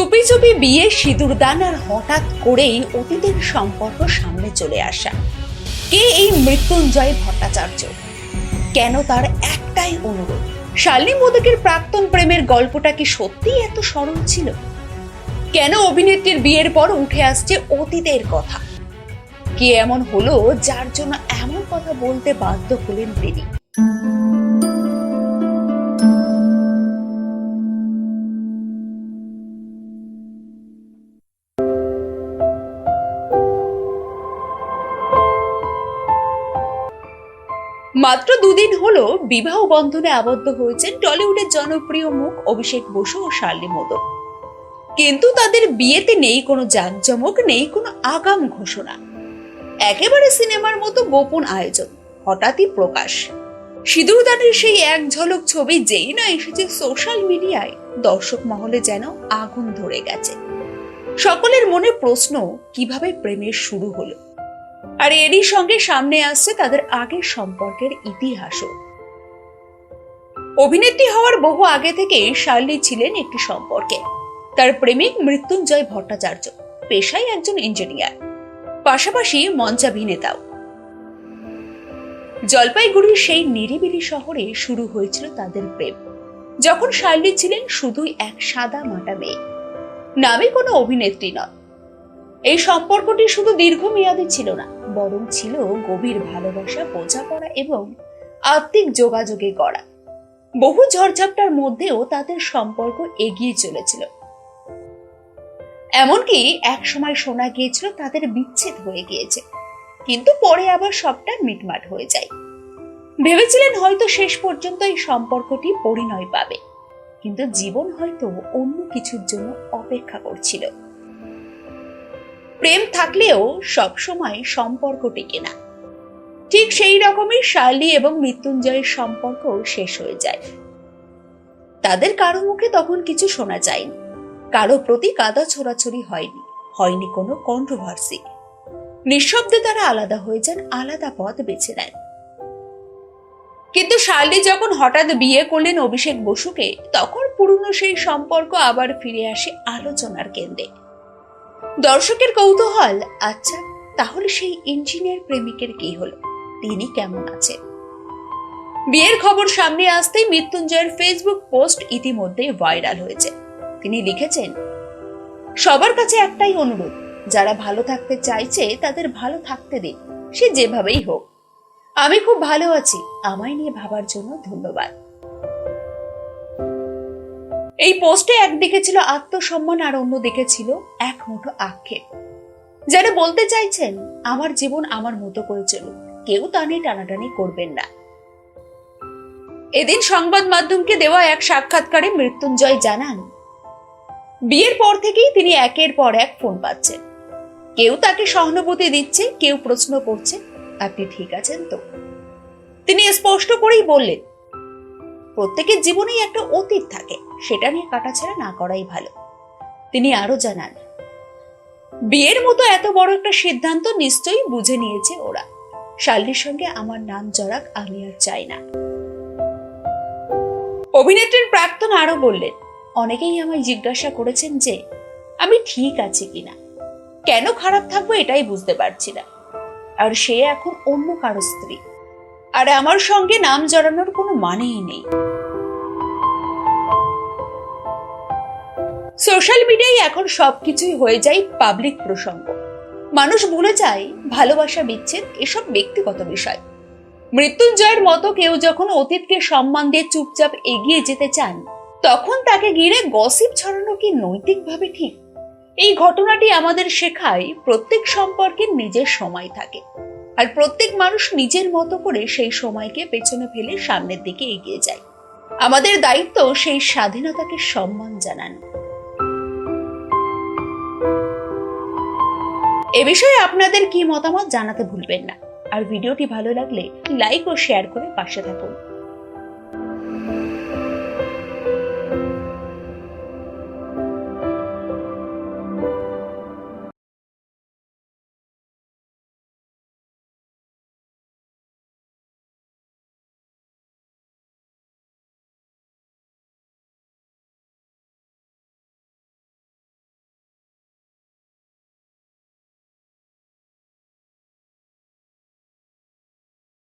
চুপি চুপি বিয়ে সিঁদুর দান আর হঠাৎ করেই অতীতের সম্পর্ক সামনে চলে আসা। কে এই মৃত্যুঞ্জয় ভট্টাচার্য? কেন তার একটাই অনুরোধ? শালিনী মোদকের প্রাক্তন প্রেমের গল্পটা কি সত্যিই এত সরল ছিল? কেন অভিনেত্রীর বিয়ের পর উঠে আসছে অতীতের কথা? কি এমন হলো যার জন্য এমন কথা বলতে বাধ্য হলেন তিনি? মাত্র দুদিন হলো বিবাহ বন্ধনে আবদ্ধ হয়েছেন টলিউডের জনপ্রিয় মুখ অভিষেক বসু ও শার্লি মোদক। কিন্তু তাদের বিয়েতে নেই কোনো জাঁকজমক, নেই কোনো আগাম ঘোষণা। একেবারে সিনেমার মতো গোপন আয়োজন, হঠাৎই প্রকাশ। সিঁদুরদানের সেই এক ঝলক ছবি যেই না এসেছে সোশ্যাল মিডিয়ায়, দর্শক মহলে যেন আগুন ধরে গেছে। সকলের মনে প্রশ্ন, কীভাবে প্রেমের শুরু হলো? আর এরই সঙ্গে সামনে আসছে তাদের আগের সম্পর্কের ইতিহাসও। অভিনেত্রী হওয়ার বহু আগে থেকে শার্লি ছিলেন একটি সম্পর্কে। তার প্রেমিক মৃত্যুঞ্জয় ভট্টাচার্য, পেশায় একজন ইঞ্জিনিয়ার, পাশাপাশি মঞ্চাভিনেতাও। জলপাইগুড়ির সেই নিরিবিলি শহরে শুরু হয়েছিল তাদের প্রেম। যখন শার্লি ছিলেন শুধুই এক সাদা মাটা মেয়ে। নামে কোনো অভিনেত্রী নয় এই সম্পর্কটি শুধু দীর্ঘমেয়াদী ছিল না বরং ছিল গভীর ভালোবাসা, বোঝাপড়া এবং আত্মিক যোগাযোগে গড়া। বহু ঝড়ঝাপটার মধ্যেও তাদের সম্পর্ক এগিয়ে চলেছিল। এমনকি এক সময় শোনা গিয়েছিল তাদের বিচ্ছেদ হয়ে গিয়েছে, কিন্তু পরে আবার সবটা মিটমাট হয়ে যায়। ভেবেছিলেন হয়তো শেষ পর্যন্ত এই সম্পর্কটি পরিণয় পাবে, কিন্তু জীবন হয়তো অন্য কিছুর জন্য অপেক্ষা করছিল। প্রেম থাকলেও সবসময় সম্পর্ক টেকে না। ঠিক সেই রকমই শার্লি এবং মৃত্যুঞ্জয়ের সম্পর্ক শেষ হয়ে যায়। তাদের কারও মুখে তখন কিছু শোনা যায়নি। কারও প্রতি কাদা ছোড়াছড়ি হয়নি হয়নি কোনো কন্ট্রোভার্সি নিঃশব্দে তারা আলাদা হয়ে যান, আলাদা পথ বেছে নেন। কিন্তু শার্লি যখন হঠাৎ বিয়ে করলেন অভিষেক বসুকে, তখন পুরনো সেই সম্পর্ক আবার ফিরে আসে আলোচনার কেন্দ্রে। দর্শকের কৌতূহল। আচ্ছা তাহলে সেই ইঞ্জিনিয়ার প্রেমিকের কি হলো? তিনি কেমন আছেন বিয়ের খবর সামনে আসতেই মৃত্যুঞ্জয়ের ফেসবুক পোস্ট ইতিমধ্যেই ভাইরাল হয়েছে। তিনি লিখেছেন, সবার কাছে একটাই অনুরোধ, যারা ভালো থাকতে চাইছে তাদের ভালো থাকতে দিন, সে যেভাবেই হোক। আমি খুব ভালো আছি, আমায় নিয়ে ভাবার জন্য ধন্যবাদ। এই পোস্টে একদিকে ছিল আত্মসম্মান আর অন্যদিকে ছিল এক মুঠো আক্ষেপ। যারা বলতে চাইছেন, আমার জীবন আমার মতো করে চলুক। কেউ তা নিয়ে টানাটানি করবেন না। এদিন সংবাদ মাধ্যমকে দেওয়া এক সাক্ষাৎকারে মৃত্যুঞ্জয় জানান, বিয়ের পর থেকেই তিনি একের পর এক ফোন পাচ্ছেন। কেউ তাকে সহানুভূতি দিচ্ছে, কেউ প্রশ্ন করছে, আপনি ঠিক আছেন তো? তিনি স্পষ্ট করেই বললেন প্রত্যেকের জীবনেই একটা অতীত থাকে, সেটা নিয়ে কাটাছেড়া না করাই ভালো। তিনি আরও জানান, বিয়ের মতো এত বড় একটা সিদ্ধান্ত নিশ্চয়ই বুঝে নিয়েছে ওরা। শাল্লির সঙ্গে আমার নাম জড়াক, আমি আর চাই না। অভিনেত্রীর প্রাক্তন আরও বললেন, অনেকেই আমায় জিজ্ঞাসা করেছেন যে, আমি ঠিক আছি কিনা কেন খারাপ থাকব এটাই বুঝতে পারছি না। আর সে এখন অন্য কারও স্ত্রী। আর আমার সঙ্গে নাম জড়ানোর কোনো মানেই নেই। সোশ্যাল মিডিয়ায় এখন সবকিছুই হয়ে যায় পাবলিক প্রসঙ্গ। মানুষ ভুলে যায়, ভালোবাসা বিচ্ছেদ, এসব ব্যক্তিগত বিষয়। মৃত্যুঞ্জয়ের মতো কেউ যখন অতীতকে সম্মান দিয়ে চুপচাপ এগিয়ে যেতে চান, তখন তাকে ঘিরে গসিপ ছড়ানো কি নৈতিকভাবে ঠিক? এই ঘটনাটি আমাদের শেখায় প্রত্যেক সম্পর্কে নিজের সময় থাকে। আর প্রত্যেক মানুষ নিজের মতো করে সেই সময়কে পেছনে ফেলে সামনের দিকে এগিয়ে যায়। আমাদের দায়িত্ব সেই স্বাধীনতাকে সম্মান জানান। এ বিষয়ে আপনাদের কি মতামত জানাতে ভুলবেন না। আর ভিডিওটি ভালো লাগলে লাইক ও শেয়ার করে পাশে থাকুন।